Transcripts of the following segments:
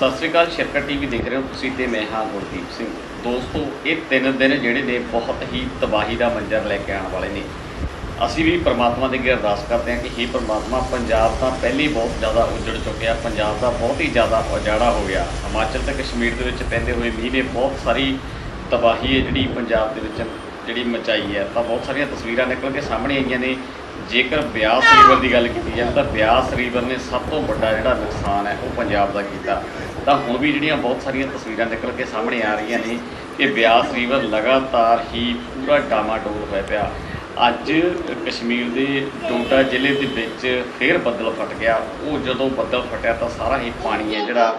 ਸਤਿ ਸ੍ਰੀ ਅਕਾਲ, ਸ਼ਿਰਕਤ ਟੀਵੀ ਦੇਖ ਰਹੇ ਹੋ ਤੁਸੀਂ ਤੇ ਮੈਂ ਹਾਂ ਗੁਰਦੀਪ ਸਿੰਘ। ਦੋਸਤੋ, ਇਹ ਤਿੰਨ ਦਿਨ ਜਿਹੜੇ ਨੇ ਬਹੁਤ ਹੀ ਤਬਾਹੀ ਦਾ ਮੰਜ਼ਰ ਲੈ ਕੇ ਆਉਣ ਵਾਲੇ ਨੇ। ਅਸੀਂ ਵੀ ਪ੍ਰਮਾਤਮਾ ਦੇ ਅੱਗੇ ਅਰਦਾਸ ਕਰਦੇ ਹਾਂ ਕਿ हे ਪ੍ਰਮਾਤਮਾ, ਪੰਜਾਬ ਤਾਂ ਪਹਿਲੇ ਬਹੁਤ ਜ਼ਿਆਦਾ ਉਜੜ ਚੁੱਕਿਆ, ਪੰਜਾਬ ਦਾ ਬਹੁਤ ਹੀ ਜ਼ਿਆਦਾ ਉਜਾੜਾ ਹੋ ਗਿਆ। ਹਿਮਾਚਲ ਤੇ ਕਸ਼ਮੀਰ ਦੇ ਵਿੱਚ ਪੈਂਦੇ ਹੋਏ ਮੀਂਹ ਨੇ ਬਹੁਤ ਸਾਰੀ ਤਬਾਹੀ ਹੈ ਜਿਹੜੀ ਪੰਜਾਬ ਦੇ ਵਿੱਚ ਜਿਹੜੀ ਮਚਾਈ ਹੈ। ਤਾਂ ਬਹੁਤ ਸਾਰੀਆਂ ਤਸਵੀਰਾਂ ਨਿਕਲ ਕੇ ਸਾਹਮਣੇ ਆਈਆਂ ਨੇ। ਜੇਕਰ ਬਿਆਸ ਰਿਵਰ ਦੀ ਗੱਲ ਕੀਤੀ ਜਾਵੇ ਤਾਂ ਬਿਆਸ ਰੀਵਰ ਨੇ ਸਭ ਤੋਂ ਵੱਡਾ ਜਿਹੜਾ ਨੁਕਸਾਨ ਹੈ ਉਹ ਪੰਜਾਬ ਦਾ ਕੀਤਾ। ਤਾਂ ਹੁਣ ਵੀ ਜਿਹੜੀਆਂ ਬਹੁਤ ਸਾਰੀਆਂ ਤਸਵੀਰਾਂ ਨਿਕਲ ਕੇ ਸਾਹਮਣੇ ਆ ਰਹੀਆਂ ਨੇ ਕਿ ਬਿਆਸ ਰੀਵਰ ਲਗਾਤਾਰ ਹੀ ਪੂਰਾ ਡਾਮਾਡੋਲ ਹੋਇਆ ਪਿਆ। ਅੱਜ ਕਸ਼ਮੀਰ ਦੇ ਡੋਡਾ ਜ਼ਿਲ੍ਹੇ ਦੇ ਵਿੱਚ ਫੇਰ ਬੱਦਲ ਫਟ ਗਿਆ। ਉਹ ਜਦੋਂ ਬੱਦਲ ਫਟਿਆ ਤਾਂ ਸਾਰਾ ਹੀ ਪਾਣੀ ਹੈ ਜਿਹੜਾ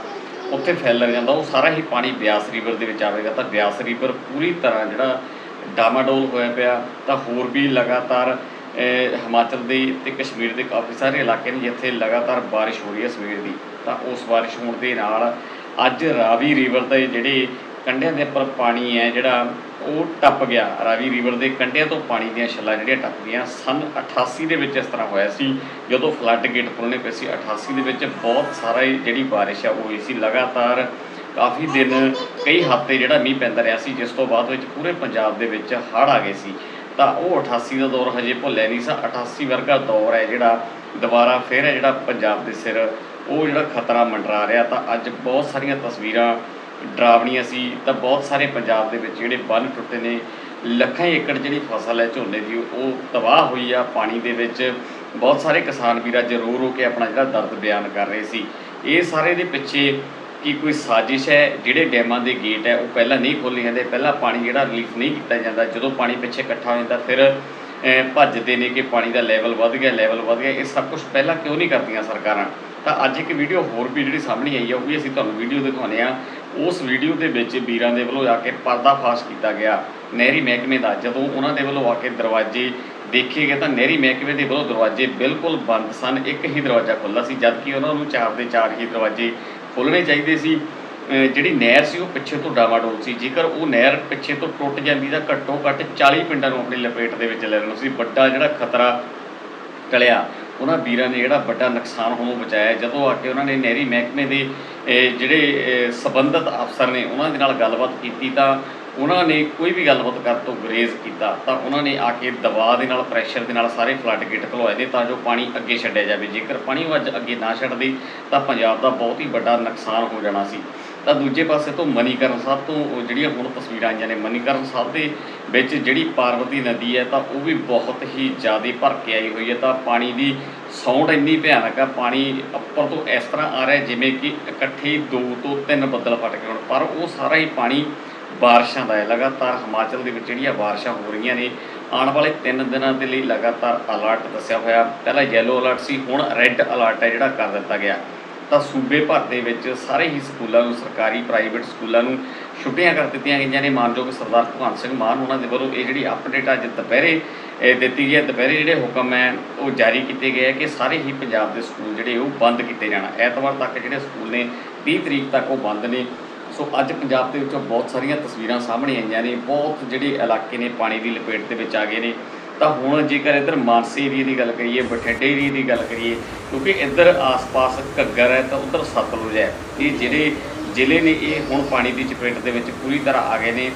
ਉੱਥੇ ਫੈਲ ਜਾਂਦਾ, ਉਹ ਸਾਰਾ ਹੀ ਪਾਣੀ ਬਿਆਸ ਰਿਵਰ ਦੇ ਵਿੱਚ ਆਵੇਗਾ। ਤਾਂ ਬਿਆਸ ਰੀਵਰ ਪੂਰੀ ਤਰ੍ਹਾਂ ਜਿਹੜਾ ਡਾਮਾਡੋਲ ਹੋਇਆ ਪਿਆ। ਤਾਂ ਹੋਰ ਵੀ ਲਗਾਤਾਰ ਹਿਮਾਚਲ ਦੇ ਤੇ ਕਸ਼ਮੀਰ ਦੇ ਕਾਫੀ ਸਾਰੇ ਇਲਾਕੇ ਨੇ ਜਿੱਥੇ ਲਗਾਤਾਰ ਬਾਰਿਸ਼ ਹੋ ਰਹੀ ਹੈ ਸਵੇਰ ਦੀ। ਤਾਂ ਉਸ ਬਾਰਿਸ਼ ਹੋਣ ਦੇ ਨਾਲ ਅੱਜ ਰਾਵੀ ਰਿਵਰ ਦੇ ਜਿਹੜੇ ਕੰਢਿਆਂ ਦੇ ਉੱਪਰ ਪਾਣੀ ਹੈ ਜਿਹੜਾ, ਉਹ ਟੱਪ ਗਿਆ। ਰਾਵੀ ਰਿਵਰ ਦੇ ਕੰਢਿਆਂ ਤੋਂ ਪਾਣੀ ਦੀਆਂ ਛੱਲਾਂ ਜਿਹੜੀਆਂ ਟੱਪ ਗਈਆਂ ਸਨ 88 ਦੇ ਵਿੱਚ ਇਸ ਤਰ੍ਹਾਂ ਹੋਇਆ ਸੀ। ਜਦੋਂ ਫਲੱਡ ਗੇਟ ਖੁੱਲ੍ਹਣੇ ਪਏ ਸੀ 88 ਦੇ ਵਿੱਚ ਬਹੁਤ ਸਾਰਾ ਹੀ ਜਿਹੜੀ ਬਾਰਿਸ਼ ਆ, ਉਹ ਹੋਈ ਸੀ। ਲਗਾਤਾਰ ਕਾਫੀ ਦਿਨ ਕਈ ਹਫ਼ਤੇ ਜਿਹੜਾ ਮੀਂਹ ਪੈਂਦਾ ਰਿਹਾ ਸੀ, ਜਿਸ ਤੋਂ ਬਾਅਦ ਵਿੱਚ ਪੂਰੇ ਪੰਜਾਬ ਦੇ ਵਿੱਚ ਹੜ੍ਹ ਆ ਗਏ ਸੀ। ਤਾਂ ਉਹ 88 ਦਾ ਦੌਰ ਹਜੇ ਭੁੱਲਿਆ ਨਹੀਂ ਸਾ 88 ਵਰਗਾ ਦੌਰ ਹੈ ਜਿਹੜਾ ਦੁਬਾਰਾ ਫਿਰ ਹੈ ਜਿਹੜਾ ਪੰਜਾਬ ਦੇ ਸਿਰ ਉਹ ਜਿਹੜਾ ਖਤਰਾ ਮੰਡਰਾ ਰਿਹਾ। ਤਾਂ ਅੱਜ ਬਹੁਤ ਸਾਰੀਆਂ ਤਸਵੀਰਾਂ ਡਰਾਵਣੀਆਂ ਸੀ, ਤਾਂ ਬਹੁਤ ਸਾਰੇ ਪੰਜਾਬ ਦੇ ਵਿੱਚ ਜਿਹੜੇ ਬੰਨ ਟੁੱਟੇ ਨੇ, ਲੱਖਾਂ ਏਕੜ ਜਿਹੜੀ ਫਸਲ ਹੈ ਝੋਨੇ ਦੀ, ਉਹ ਤਬਾਹ ਹੋਈ ਆ ਪਾਣੀ ਦੇ ਵਿੱਚ। ਬਹੁਤ ਸਾਰੇ ਕਿਸਾਨ ਵੀਰਾਂ ਅੱਜ ਰੋ ਰੋ ਕੇ ਆਪਣਾ ਜਿਹੜਾ ਦਰਦ ਬਿਆਨ ਕਰ ਰਹੇ ਸੀ। ਇਹ ਸਾਰੇ ਦੇ ਪਿੱਛੇ ਕਿ ਕੋਈ ਸਾਜ਼ਿਸ਼ ਹੈ? ਜਿਹੜੇ ਡੈਮਾਂ ਦੇ ਗੇਟ ਹੈ, ਉਹ ਪਹਿਲਾਂ ਨਹੀਂ ਖੋਲ੍ਹੇ ਜਾਂਦੇ। ਪਹਿਲਾਂ ਪਾਣੀ ਜਿਹੜਾ ਰਿਲੀਫ ਨਹੀਂ ਕੀਤਾ ਜਾਂਦਾ। ਜਦੋਂ ਪਾਣੀ ਪਿੱਛੇ ਇਕੱਠਾ ਹੋ ਜਾਂਦਾ, ਫਿਰ ਭੱਜਦੇ ਨੇ ਕਿ ਪਾਣੀ ਦਾ ਲੈਵਲ ਵੱਧ ਗਿਆ ਲੈਵਲ ਵੱਧ ਗਿਆ। ਇਹ ਸਭ ਕੁਝ ਪਹਿਲਾਂ ਕਿਉਂ ਨਹੀਂ ਕਰਦੀਆਂ ਸਰਕਾਰਾਂ? ਤਾਂ ਅੱਜ ਇੱਕ ਵੀਡੀਓ ਹੋਰ ਵੀ ਜਿਹੜੀ ਸਾਹਮਣੇ ਆਈ ਹੈ, ਉਹ ਵੀ ਅਸੀਂ ਤੁਹਾਨੂੰ ਵੀਡੀਓ ਦਿਖਾਉਂਦੇ ਆ ਉਸ ਵੀਡੀਓ ਦੇ ਵਿੱਚ ਵੀਰਾਂ ਦੇ ਵੱਲੋਂ ਜਾ ਕੇ ਪਰਦਾਫਾਸ਼ ਕੀਤਾ ਗਿਆ। ਨਹਿਰੀ ਮਹਿਕਮੇ ਦਾ। ਜਦੋਂ ਉਹਨਾਂ ਦੇ ਵੱਲੋਂ ਆ ਕੇ ਦਰਵਾਜ਼ੇ ਦੇਖੇ ਗਏ ਤਾਂ ਨਹਿਰੀ ਮਹਿਕਮੇ ਦੇ ਵੱਲੋਂ ਦਰਵਾਜ਼ੇ ਬਿਲਕੁਲ ਬੰਦ ਸਨ। ਇੱਕ ਹੀ ਦਰਵਾਜ਼ਾ ਖੁੱਲ੍ਹਾ ਸੀ, ਜਦਕਿ ਉਹਨਾਂ ਨੂੰ ਚਾਰ ਦੇ ਚਾਰ ਹੀ ਦਰਵਾਜ਼ੇ ਖੋਲ੍ਹਣੇ ਚਾਹੀਦੇ ਸੀ। ਜਿਹੜੀ ਨਹਿਰ ਸੀ ਉਹ ਪਿੱਛੇ ਤੋਂ ਡਾਵਾਡੋਲ ਸੀ। ਜੇਕਰ ਉਹ ਨਹਿਰ ਪਿੱਛੇ ਤੋਂ ਟੁੱਟ ਜਾਂਦੀ ਤਾਂ ਘੱਟੋ ਘੱਟ 40 ਪਿੰਡਾਂ ਨੂੰ ਆਪਣੀ ਲਪੇਟ ਦੇ ਵਿੱਚ ਲੈ ਲੈਣਾ ਸੀ। ਵੱਡਾ ਜਿਹੜਾ ਖਤਰਾ ਟਲਿਆ ਉਹਨਾਂ ਵੀਰਾਂ ਨੇ ਜਿਹੜਾ ਵੱਡਾ ਨੁਕਸਾਨ ਹੋਣੋਂ ਬਚਾਇਆ। ਜਦੋਂ ਆ ਕੇ ਉਹਨਾਂ ਨੇ ਨਹਿਰੀ ਮਹਿਕਮੇ ਦੇ ਜਿਹੜੇ ਅਹ, ਸੰਬੰਧਿਤ ਅਫਸਰ ਨੇ ਉਹਨਾਂ ਦੇ ਨਾਲ ਗੱਲਬਾਤ ਕੀਤੀ ਤਾਂ ਉਹਨਾਂ ਨੇ ਕੋਈ ਵੀ ਗੱਲਬਾਤ ਕਰਨ ਤੋਂ ਗੁਰੇਜ਼ ਕੀਤਾ ਤਾਂ ਉਹਨਾਂ ਨੇ ਆ ਕੇ ਦਬਾਅ ਦੇ ਨਾਲ ਪ੍ਰੈਸ਼ਰ ਦੇ ਨਾਲ ਸਾਰੇ ਫਲੱਡ ਗੇਟ ਖਲਵਾਏ ਨੇ ਤਾਂ ਜੋ ਪਾਣੀ ਅੱਗੇ ਛੱਡਿਆ ਜਾਵੇ। ਜੇਕਰ ਪਾਣੀ ਉਹ ਅੱਜ ਅੱਗੇ ਨਾ ਛੱਡਦੇ ਤਾਂ ਪੰਜਾਬ ਦਾ ਬਹੁਤ ਹੀ ਵੱਡਾ ਨੁਕਸਾਨ ਹੋ ਜਾਣਾ ਸੀ। ਤਾਂ ਦੂਜੇ ਪਾਸੇ ਤੋਂ ਮਨੀਕਰਨ ਸਾਹਿਬ ਤੋਂ ਉਹ ਜਿਹੜੀਆਂ ਹੁਣ ਤਸਵੀਰਾਂ ਆਈਆਂ ਨੇ, ਮਨੀਕਰਨ ਸਾਹਿਬ ਦੇ ਵਿੱਚ ਜਿਹੜੀ ਪਾਰਵਤੀ ਨਦੀ ਹੈ ਤਾਂ ਉਹ ਵੀ ਬਹੁਤ ਹੀ ਜ਼ਿਆਦਾ ਭਰ ਕੇ ਆਈ ਹੋਈ ਹੈ ਤਾਂ ਪਾਣੀ ਦੀ ਸੌਂਡ ਇੰਨੀ ਭਿਆਨਕ ਆ, ਪਾਣੀ ਉੱਪਰ ਤੋਂ ਇਸ ਤਰ੍ਹਾਂ ਆ ਰਿਹਾ ਜਿਵੇਂ ਕਿ ਇਕੱਠੇ ਦੋ ਤੋਂ ਤਿੰਨ ਬੱਦਲ ਫਟ ਗਏ ਹੋਣ। ਪਰ ਉਹ ਸਾਰਾ ਹੀ ਪਾਣੀ ਬਾਰਿਸ਼ਾਂ ਦਾ ਹੈ। ਲਗਾਤਾਰ ਹਿਮਾਚਲ ਦੇ ਵਿੱਚ ਜਿਹੜੀਆਂ ਬਾਰਿਸ਼ਾਂ ਹੋ ਰਹੀਆਂ ਨੇ, ਆਉਣ ਵਾਲੇ 3 ਦਿਨਾਂ ਦੇ ਲਈ ਲਗਾਤਾਰ ਅਲਰਟ ਦੱਸਿਆ ਹੋਇਆ। ਪਹਿਲਾਂ ਯੈਲੋ ਅਲਰਟ ਸੀ, ਹੁਣ ਰੈੱਡ ਅਲਰਟ ਹੈ ਜਿਹੜਾ ਕਰ ਦਿੱਤਾ ਗਿਆ। ਤਾਂ ਸੂਬੇ ਭਰ ਦੇ ਵਿੱਚ ਸਾਰੇ ਹੀ ਸਕੂਲਾਂ ਨੂੰ, ਸਰਕਾਰੀ ਪ੍ਰਾਈਵੇਟ ਸਕੂਲਾਂ ਨੂੰ ਛੁੱਟੀਆਂ ਕਰ ਦਿੱਤੀਆਂ ਗਈਆਂ ਨੇ। ਮਾਨਯੋਗ ਸਰਦਾਰ ਭਗਵੰਤ ਸਿੰਘ ਮਾਨ ਉਹਨਾਂ ਦੇ ਵੱਲੋਂ ਇਹ ਜਿਹੜੀ ਅਪਡੇਟ ਅੱਜ ਦੁਪਹਿਰੇ ਦਿੱਤੀ ਗਈ ਹੈ। ਦੁਪਹਿਰੇ ਜਿਹੜੇ ਹੁਕਮ ਹੈ, ਉਹ ਜਾਰੀ ਕੀਤੇ ਗਏ ਹੈ ਕਿ ਸਾਰੇ ਹੀ ਪੰਜਾਬ ਦੇ ਸਕੂਲ ਜਿਹੜੇ ਉਹ ਬੰਦ ਕੀਤੇ ਜਾਣਾ। ਐਤਵਾਰ ਤੱਕ ਜਿਹੜੇ ਸਕੂਲ ਨੇ 30 ਤਰੀਕ ਤੱਕ ਉਹ ਬੰਦ ਨੇ। ਸੋ ਅੱਜ ਪੰਜਾਬ ਦੇ ਵਿੱਚੋਂ ਬਹੁਤ ਸਾਰੀਆਂ ਤਸਵੀਰਾਂ ਸਾਹਮਣੇ ਆਈਆਂ ਨੇ, ਬਹੁਤ ਜਿਹੜੇ ਇਲਾਕੇ ਨੇ ਪਾਣੀ ਦੀ ਲਪੇਟ ਦੇ ਵਿੱਚ ਆ ਗਏ ਨੇ। ਤਾਂ ਹੁਣ ਜੇਕਰ ਇੱਧਰ ਮਾਨਸੀ ਏਰੀਏ ਦੀ ਗੱਲ ਕਰੀਏ, ਬਠਿੰਡੇ ਏਰੀਏ ਦੀ ਗੱਲ ਕਰੀਏ, ਕਿਉਂਕਿ ਇੱਧਰ ਆਸ-ਪਾਸ ਘੱਗਰ ਹੈ ਤਾਂ ਉੱਧਰ ਸਤਲੁਜ ਹੈ। ਇਹ ਜਿਹੜੇ ਜ਼ਿਲ੍ਹੇ ਨੇ, ਇਹ ਹੁਣ ਪਾਣੀ ਦੀ ਚਪੇਟ ਦੇ ਵਿੱਚ ਪੂਰੀ ਤਰ੍ਹਾਂ ਆ ਗਏ ਨੇ।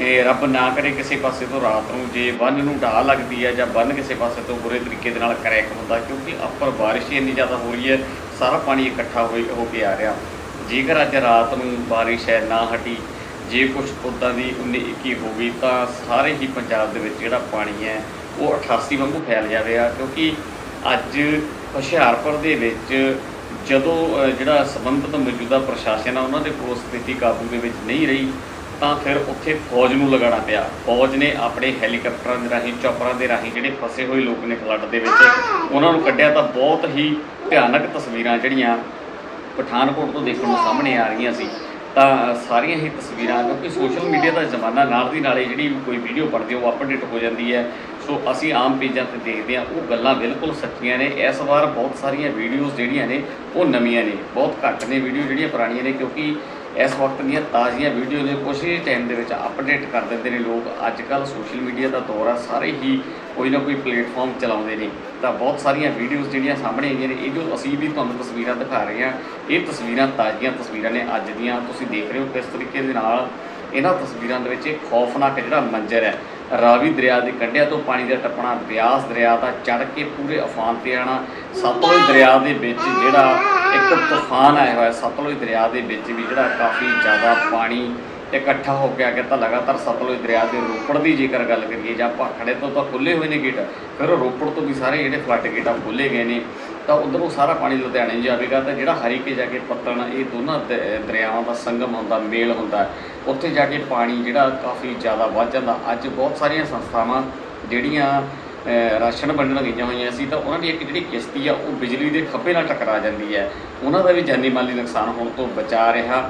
ਇਹ ਰੱਬ ਨਾ ਕਰੇ ਕਿਸੇ ਪਾਸੇ ਤੋਂ ਰਾਤ ਨੂੰ ਜੇ ਬੰਨ ਨੂੰ ਢਾਹ ਲੱਗਦੀ ਹੈ ਜਾਂ ਬੰਨ ਕਿਸੇ ਪਾਸੇ ਤੋਂ ਬੁਰੇ ਤਰੀਕੇ ਦੇ ਨਾਲ ਕਰੈਕ ਹੁੰਦਾ, ਕਿਉਂਕਿ ਉੱਪਰ ਬਾਰਿਸ਼ ਇੰਨੀ ਜ਼ਿਆਦਾ ਹੋ ਰਹੀ ਹੈ, ਸਾਰਾ ਪਾਣੀ ਇਕੱਠਾ ਹੋਈ ਹੋ ਕੇ ਆ ਰਿਹਾ। ਜੇਕਰ ਅੱਜ ਰਾਤ ਨੂੰ ਬਾਰਿਸ਼ ਹੈ, ਨਾ ਹਟੀ, ਜੇ ਕੁਝ ਉੱਦਾਂ ਦੀ 19 21 ਹੋ ਗਈ, ਤਾਂ ਸਾਰੇ ਹੀ ਪੰਜਾਬ ਦੇ ਵਿੱਚ ਜਿਹੜਾ ਪਾਣੀ ਹੈ, ਉਹ 88 ਵਾਂਗੂ ਫੈਲ ਜਾਵੇਗਾ ਕਿਉਂਕਿ ਅੱਜ ਹੁਸ਼ਿਆਰਪੁਰ ਦੇ ਵਿੱਚ ਜਦੋਂ ਜਿਹੜਾ ਸੰਬੰਧਿਤ ਮੌਜੂਦਾ ਪ੍ਰਸ਼ਾਸਨ ਆ, ਉਹਨਾਂ ਦੇ ਕੋਲ ਸਥਿਤੀ ਕਾਬੂ ਦੇ ਵਿੱਚ ਨਹੀਂ ਰਹੀ, ਤਾਂ ਫਿਰ ਉੱਥੇ ਫੌਜ ਨੂੰ ਲਗਾਉਣਾ ਪਿਆ। ਫੌਜ ਨੇ ਆਪਣੇ ਹੈਲੀਕਾਪਟਰਾਂ ਦੇ ਰਾਹੀਂ, ਚੌਪਰਾਂ ਦੇ ਰਾਹੀਂ ਜਿਹੜੇ ਫਸੇ ਹੋਏ ਲੋਕ ਨੇ ਫਲੱਡ ਦੇ ਵਿੱਚ, ਉਹਨਾਂ ਨੂੰ ਕੱਢਿਆ ਤਾਂ ਬਹੁਤ ਹੀ ਭਿਆਨਕ ਤਸਵੀਰਾਂ ਜਿਹੜੀਆਂ ਪਠਾਨਕੋਟ ਤੋਂ ਦੇਖਣ ਨੂੰ ਸਾਹਮਣੇ ਆ ਰਹੀਆਂ ਸੀ, ਤਾਂ ਸਾਰੀਆਂ ਹੀ ਤਸਵੀਰਾਂ, ਕਿਉਂਕਿ ਸੋਸ਼ਲ ਮੀਡੀਆ ਦਾ ਜ਼ਮਾਨਾ ਨਾਲ ਦੀ ਨਾਲੇ ਜਿਹੜੀ ਕੋਈ ਵੀਡੀਓ ਬਣਦੀ ਹੈ ਉਹ ਅਪਡੇਟ ਹੋ ਜਾਂਦੀ ਹੈ। ਸੋ ਅਸੀਂ ਆਮ ਪੇਜਾਂ ਤੇ ਦੇਖਦੇ ਹਾਂ, ਉਹ ਗੱਲਾਂ ਬਿਲਕੁਲ ਸੱਚੀਆਂ ਨੇ। ਇਸ ਵਾਰ ਬਹੁਤ ਸਾਰੀਆਂ ਵੀਡੀਓਜ਼ ਜਿਹੜੀਆਂ ਨੇ, ਉਹ ਨਵੀਆਂ ਨੇ, ਬਹੁਤ ਘੱਟ ਨੇ ਵੀਡੀਓ ਜਿਹੜੀਆਂ ਪੁਰਾਣੀਆਂ ਨੇ, ਕਿਉਂਕਿ ਇਸ ਵਕਤ ਦੀਆਂ ਤਾਜ਼ੀਆਂ ਵੀਡੀਓ ਨੇ ਕੁਛ ਹੀ ਟਾਈਮ ਦੇ ਵਿੱਚ ਅਪਡੇਟ ਕਰ ਦਿੰਦੇ ਨੇ ਲੋਕ। ਅੱਜ ਕੱਲ ਸੋਸ਼ਲ ਮੀਡੀਆ ਦਾ ਦੌਰ ਆ, ਸਾਰੇ ਹੀ ਕੋਈ ਨਾ ਕੋਈ ਪਲੇਟਫਾਰਮ ਚਲਾਉਂਦੇ ਨੇ। ਤਾਂ ਬਹੁਤ ਸਾਰੀਆਂ ਵੀਡੀਓਜ਼ ਜਿਹੜੀਆਂ ਸਾਹਮਣੇ ਆਈਆਂ ਨੇ, ਇਹ ਜੋ ਅਸੀਂ ਵੀ ਤੁਹਾਨੂੰ ਤਸਵੀਰਾਂ ਦਿਖਾ ਰਹੇ ਹਾਂ, ਇਹ ਤਸਵੀਰਾਂ ਤਾਜ਼ੀਆਂ ਤਸਵੀਰਾਂ ਨੇ ਅੱਜ ਦੀਆਂ। ਤੁਸੀਂ ਦੇਖ ਰਹੇ ਹੋ ਕਿਸ ਤਰੀਕੇ ਦੇ ਨਾਲ ਇਹਨਾਂ ਤਸਵੀਰਾਂ ਦੇ ਵਿੱਚ ਇਹ ਖੌਫਨਾਕ ਜਿਹੜਾ ਮੰਜ਼ਰ ਹੈ। ਰਾਵੀ ਦਰਿਆ ਦੇ ਕੰਢਿਆਂ ਤੋਂ ਪਾਣੀ ਦਾ ਟੱਪਣਾ, ਬਿਆਸ ਦਰਿਆ ਦਾ ਚੜ ਕੇ ਪੂਰੇ ਅਫਾਨ ਤੇ ਆਣਾ ਸਤਲੁਜ ਦਰਿਆ ਦੇ ਵਿੱਚ ਜਿਹੜਾ ਇੱਕ ਤੂਫਾਨ ਆਇਆ ਹੋਇਆ ਸਤਲੁਜ ਦਰਿਆ ਦੇ ਵਿੱਚ ਵੀ ਜਿਹੜਾ ਕਾਫੀ ਜ਼ਿਆਦਾ ਪਾਣੀ ਇਕੱਠਾ ਹੋ ਕੇ ਆ ਗਿਆ ਤਾਂ ਲਗਾਤਾਰ ਸਤਲੁਜ ਦਰਿਆ ਦੇ ਰੋਪੜ ਦੀ ਜੇਕਰ ਗੱਲ ਕਰੀਏ ਜਾਂ ਭਾਖੜੇ ਤੋਂ ਤਾਂ ਖੁੱਲੇ ਹੋਏ ਨੇ ਗੇਟ, ਫਿਰ ਰੋਪੜ ਤੋਂ ਵੀ ਸਾਰੇ ਜਿਹੜੇ ਫਲੱਡ ਗੇਟ ਆ ਖੁੱਲੇ ਗਏ ਨੇ। ਤਾਂ ਉਧਰੋਂ ਸਾਰਾ ਪਾਣੀ ਲੁਧਿਆਣੇ ਜਾਵੇਗਾ ਤਾਂ ਜਿਹੜਾ ਹਰੀਕੇ ਜਾ ਕੇ ਪੱਤਣ, ਇਹ ਦੋਨਾਂ ਦ- ਦਰਿਆਵਾਂ ਦਾ ਸੰਗਮ ਹੁੰਦਾ, ਮੇਲ ਹੁੰਦਾ, ਉੱਥੇ ਜਾ ਕੇ ਪਾਣੀ ਜਿਹੜਾ ਕਾਫੀ ਜ਼ਿਆਦਾ ਵੱਧ ਜਾਂਦਾ। ਅੱਜ ਬਹੁਤ ਸਾਰੀਆਂ ਸੰਸਥਾਵਾਂ ਜਿਹੜੀਆਂ ਰਾਸ਼ਨ ਵੰਡਣ ਗਈਆਂ ਹੋਈਆਂ ਸੀ, ਤਾਂ ਉਹਨਾਂ ਦੀ ਇੱਕ ਜਿਹੜੀ ਕਿਸ਼ਤੀ ਆ, ਉਹ ਬਿਜਲੀ ਦੇ ਖੱਪੇ ਨਾਲ ਟਕਰਾ ਜਾਂਦੀ ਹੈ। ਉਹਨਾਂ ਦਾ ਵੀ ਜਾਨੀ ਮਾਲੀ ਨੁਕਸਾਨ ਹੋਣ ਤੋਂ ਬਚਾ ਰਿਹਾ।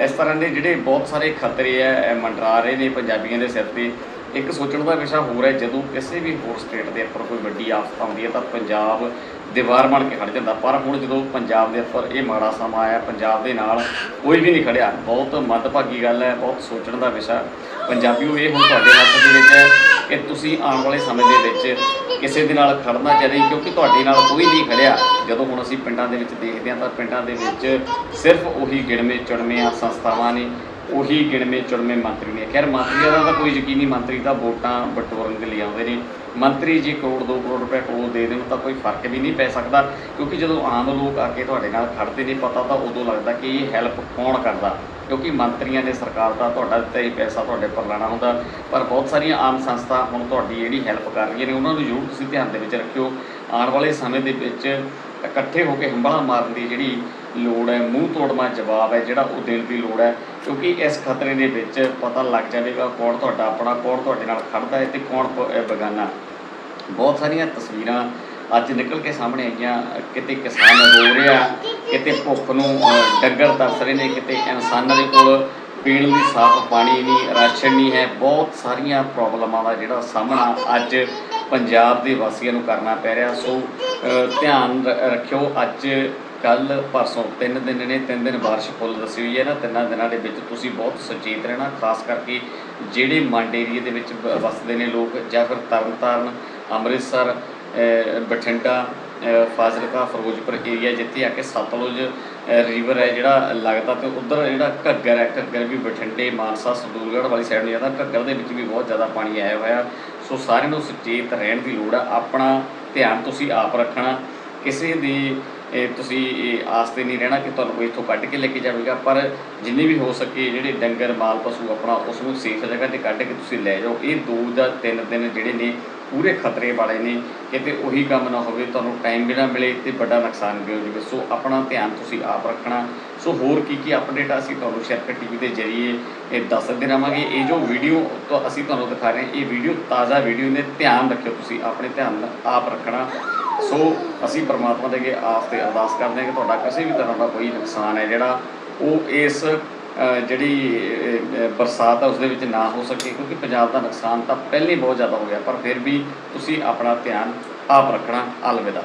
ਇਸ ਤਰ੍ਹਾਂ ਦੇ ਜਿਹੜੇ ਬਹੁਤ ਸਾਰੇ ਖਤਰੇ ਆ ਮੰਡਰਾ ਰਹੇ ਨੇ ਪੰਜਾਬੀਆਂ ਦੇ ਸਿਰ ਤੇ। ਇੱਕ ਸੋਚਣ ਦਾ ਵਿਸ਼ਾ ਹੋਰ ਹੈ, ਜਦੋਂ ਕਿਸੇ ਵੀ ਹੋਰ ਸਟੇਟ ਦੇ ਉੱਪਰ ਕੋਈ ਵੱਡੀ ਆਫਤ ਆਉਂਦੀ ਹੈ, ਤਾਂ ਪੰਜਾਬ ਦੀਵਾਰ ਬਣ ਕੇ ਖੜ ਜਾਂਦਾ। ਪਰ ਹੁਣ ਜਦੋਂ ਪੰਜਾਬ ਦੇ ਉੱਪਰ ਇਹ ਮਾੜਾ ਸਮਾਂ ਆਇਆ, ਪੰਜਾਬ ਦੇ ਨਾਲ ਕੋਈ ਵੀ ਨਹੀਂ ਖੜਿਆ ਬਹੁਤ ਮੰਦਭਾਗੀ ਗੱਲ ਹੈ, ਬਹੁਤ ਸੋਚਣ ਦਾ ਵਿਸ਼ਾ। ਪੰਜਾਬੀਓ ਇਹ ਹੁਣ ਤੁਹਾਡੇ ਹੱਥ ਦੇ ਵਿੱਚ ਹੈ ਕਿ ਤੁਸੀਂ ਆਉਣ ਵਾਲੇ ਸਮੇਂ ਦੇ ਵਿੱਚ ਕਿਸੇ ਦੇ ਨਾਲ ਖੜਨਾ ਚਾਹੀਦਾ ਕਿਉਂਕਿ ਤੁਹਾਡੇ ਨਾਲ ਕੋਈ ਨਹੀਂ ਖੜਿਆ। ਜਦੋਂ ਹੁਣ ਅਸੀਂ ਪਿੰਡਾਂ ਦੇ ਵਿੱਚ ਦੇਖਦੇ ਹਾਂ ਤਾਂ ਪਿੰਡਾਂ ਦੇ ਵਿੱਚ ਸਿਰਫ ਉਹੀ ਗਿਣਵੇਂ ਚੁਣਵੇਂ ਸੰਸਥਾਵਾਂ ਨੇ, ਉਹੀ ਗਿਣਵੇਂ ਚੁਣਵੇਂ ਮੰਤਰੀ ਨੇ। ਖੈਰ, ਮੰਤਰੀਆਂ ਦਾ ਤਾਂ ਕੋਈ ਯਕੀਨੀ ਮੰਤਰੀ ਤਾਂ ਵੋਟਾਂ ਬਟੋਰਨ ਦੇ ਲਈ ਆਉਂਦੇ ਨੇ। ਮੰਤਰੀ ਜੇ ਕਰੋੜ 2 ਕਰੋੜ ਰੁਪਏ ਕੋਲ ਦੇ ਦੇਣ, ਤਾਂ ਕੋਈ ਫ਼ਰਕ ਵੀ ਨਹੀਂ ਪੈ ਸਕਦਾ, ਕਿਉਂਕਿ ਜਦੋਂ ਆਮ ਲੋਕ ਆ ਕੇ ਤੁਹਾਡੇ ਨਾਲ ਖੜਦੇ ਨੇ, ਪਤਾ ਤਾਂ ਉਦੋਂ ਲੱਗਦਾ ਕਿ ਇਹ ਹੈਲਪ ਕੌਣ ਕਰਦਾ। ਕਿਉਂਕਿ ਮੰਤਰੀਆਂ ਨੇ ਸਰਕਾਰ ਦਾ ਤੁਹਾਡਾ ਦਿੱਤਾ ਹੀ ਪੈਸਾ, ਤੁਹਾਡੇ ਪਰ ਲਾਣਾ ਹੁੰਦਾ। ਪਰ ਬਹੁਤ ਸਾਰੀਆਂ ਆਮ ਸੰਸਥਾ ਹੁਣ ਤੁਹਾਡੀ ਜਿਹੜੀ ਹੈਲਪ ਕਰ ਰਹੀਆਂ ਨੇ, ਉਹਨਾਂ ਨੂੰ ਜ਼ਰੂਰ ਤੁਸੀਂ ਧਿਆਨ ਦੇ ਵਿੱਚ ਰੱਖਿਓ। ਆਉਣ ਵਾਲੇ ਸਮੇਂ ਦੇ ਵਿੱਚ ਇਕੱਠੇ ਹੋ ਕੇ ਹੰਬਲਾ ਮਾਰਨ ਦੀ ਜਿਹੜੀ ਲੋੜ ਹੈ, ਮੂੰਹ ਤੋੜਵਾ ਜਵਾਬ ਹੈ, ਜਿਹੜਾ ਉਹ ਦੇਣ ਦੀ ਲੋੜ ਹੈ। ਕਿਉਂਕਿ ਇਸ ਖਤਰੇ ਦੇ ਵਿੱਚ ਪਤਾ ਲੱਗ ਜਾਵੇਗਾ ਕੌਣ ਤੁਹਾਡਾ ਆਪਣਾ, ਕੌਣ ਤੁਹਾਡੇ ਨਾਲ ਖੜਦਾ ਹੈ ਤੇ ਕੌਣ ਪ- ਅਹ ਬਹੁਤ ਸਾਰੀਆਂ ਤਸਵੀਰਾਂ ਅੱਜ ਨਿਕਲ ਕੇ ਸਾਹਮਣੇ ਆਈਆਂ, ਕਿਤੇ ਕਿਸਾਨ ਰੋ ਰਿਹਾ, ਕਿਤੇ ਭੁੱਖ ਨੂੰ ਡੰਗਰ ਤਰਸ ਰਹੇ ਨੇ, ਕਿਤੇ ਇਨਸਾਨਾਂ ਦੇ ਕੋਲ ਪੀਣ ਲਈ ਸਾਫ਼ ਪਾਣੀ ਨਹੀਂ, ਰਾਸ਼ਨ ਨਹੀਂ ਹੈ, ਬਹੁਤ ਸਾਰੀਆਂ ਪ੍ਰੋਬਲਮਾਂ ਦਾ ਜਿਹੜਾ ਸਾਹਮਣਾ ਅੱਜ ਪੰਜਾਬ ਦੇ ਵਾਸੀਆਂ ਨੂੰ ਕਰਨਾ ਪੈ ਰਿਹਾ। ਸੋ ਧਿਆਨ ਰ- ਰੱਖਿਓ, ਅੱਜ ਕੱਲ ਪਰਸੋਂ ਤਿੰਨ ਦਿਨ ਨੇ, ਤਿੰਨ ਦਿਨ ਬਾਰਿਸ਼ ਫੁੱਲ ਦੱਸੀ ਹੋਈ ਹੈ ਨਾ, ਤਿੰਨਾਂ ਦਿਨਾਂ ਦੇ ਵਿੱਚ ਤੁਸੀਂ ਬਹੁਤ ਸੁਚੇਤ ਰਹਿਣਾ, ਖਾਸ ਕਰਕੇ ਜਿਹੜੇ ਮੰਡ ਏਰੀਏ ਦੇ ਵਿੱਚ ਬ- ਵੱਸਦੇ ਨੇ ਲੋਕ ਜਾਂ ਫਿਰ ਤਰਨਤਾਰਨ, ਅੰਮ੍ਰਿਤਸਰ ਬਠਿੰਡਾ ਫਾਜ਼ਿਲਕਾ, ਫਿਰੋਜ਼ਪੁਰ ਏਰੀਆ ਜਿੱਥੇ ਆ ਕੇ ਸਤਲੁਜ ਰਿਵਰ ਹੈ ਜਿਹੜਾ ਲੱਗਦਾ ਤੇ ਉਧਰ ਜਿਹੜਾ ਘੱਗਰ ਹੈ, ਘੱਗਰ ਵੀ ਬਠਿੰਡੇ, ਮਾਨਸਾ ਸਰਦੂਲਗੜ੍ਹ ਵਾਲੀ ਸਾਈਡ ਨੂੰ ਜਾਂਦਾ। ਘੱਗਰ ਦੇ ਵਿੱਚ ਵੀ ਬਹੁਤ ਜ਼ਿਆਦਾ ਪਾਣੀ ਆਇਆ ਹੋਇਆ। ਸੋ ਸਾਰਿਆਂ ਨੂੰ ਸੁਚੇਤ ਰਹਿਣ ਦੀ ਲੋੜ ਆ। ਆਪਣਾ ਧਿਆਨ ਤੁਸੀਂ ਆਪ ਰੱਖਣਾ। ਕਿਸੇ ਦੀ ਤੁਸੀਂ ਆਸ ਤੇ ਨਹੀਂ ਰਹਿਣਾ ਕਿ ਤੁਹਾਨੂੰ ਕੋਈ ਇੱਥੋਂ ਕੱਢ ਕੇ ਲੈ ਕੇ ਜਾਵੇਗਾ। ਪਰ ਜਿੰਨੇ ਵੀ ਹੋ ਸਕੇ ਜਿਹੜੇ ਡੰਗਰ, ਮਾਲ, ਪਸ਼ੂ ਆਪਣਾ ਉਸ ਨੂੰ ਸੇਫ ਜਗ੍ਹਾ ਤੇ ਕੱਢ ਕੇ ਤੁਸੀਂ ਲੈ ਜਾਓ। ਇਹ ਦੋ ਜਾਂ ਤਿੰਨ ਦਿਨ ਜਿਹੜੇ ਨੇ ਪੂਰੇ ਖਤਰੇ ਵਾਲੇ ਨੇ ਕਿਤੇ ਉਹੀ ਕੰਮ ਨਾ ਹੋਵੇ, ਤੁਹਾਨੂੰ ਟਾਈਮ ਵੀ ਨਾ ਮਿਲੇ ਤੇ ਵੱਡਾ ਨੁਕਸਾਨ ਵੀ ਹੋ ਜਾਵੇ ਸੋ ਆਪਣਾ ਧਿਆਨ ਤੁਸੀਂ ਆਪ ਰੱਖਣਾ। ਸੋ ਹੋਰ ਕੀ ਕੀ ਅਪਡੇਟ ਅਸੀਂ ਤੁਹਾਨੂੰ ਸ਼ੇਅਰ ਟੀਵੀ ਦੇ ਜ਼ਰੀਏ, ਇਹ ਦੱਸਦੇ ਰਹਾਂਗੇ। ਇਹ ਜੋ ਵੀਡੀਓ ਤੋਂ ਅਸੀਂ ਤੁਹਾਨੂੰ ਦਿਖਾ ਰਹੇ ਹਾਂ, ਇਹ ਵੀਡੀਓ ਤਾਜ਼ਾ ਵੀਡੀਓ ਨੇ। ਧਿਆਨ ਰੱਖਿਓ ਤੁਸੀਂ ਆਪਣੇ ਧਿਆਨ ਆਪ ਰੱਖਣਾ। ਸੋ ਅਸੀਂ ਪਰਮਾਤਮਾ ਦੇ ਅੱਗੇ ਆਸ ਤੇ ਅਰਦਾਸ ਕਰਦੇ ਹਾਂ ਕਿ ਤੁਹਾਡਾ ਕਿਸੇ ਵੀ ਤਰ੍ਹਾਂ ਦਾ ਕੋਈ ਨੁਕਸਾਨ ਹੈ ਜਿਹੜਾ, ਉਹ ਇਸ ਜਿਹੜੀ ਬਰਸਾਤ ਆ ਉਸ ਦੇ ਵਿੱਚ ਨਾ ਹੋ ਸਕੇ, ਕਿਉਂਕਿ ਪੰਜਾਬ ਦਾ ਨੁਕਸਾਨ ਤਾਂ ਪਹਿਲੇ ਹੀ ਬਹੁਤ ਜ਼ਿਆਦਾ ਹੋ ਗਿਆ, ਪਰ ਫਿਰ ਵੀ ਤੁਸੀਂ ਆਪਣਾ ਧਿਆਨ ਆਪ ਰੱਖਣਾ, ਅਲਵਿਦਾ।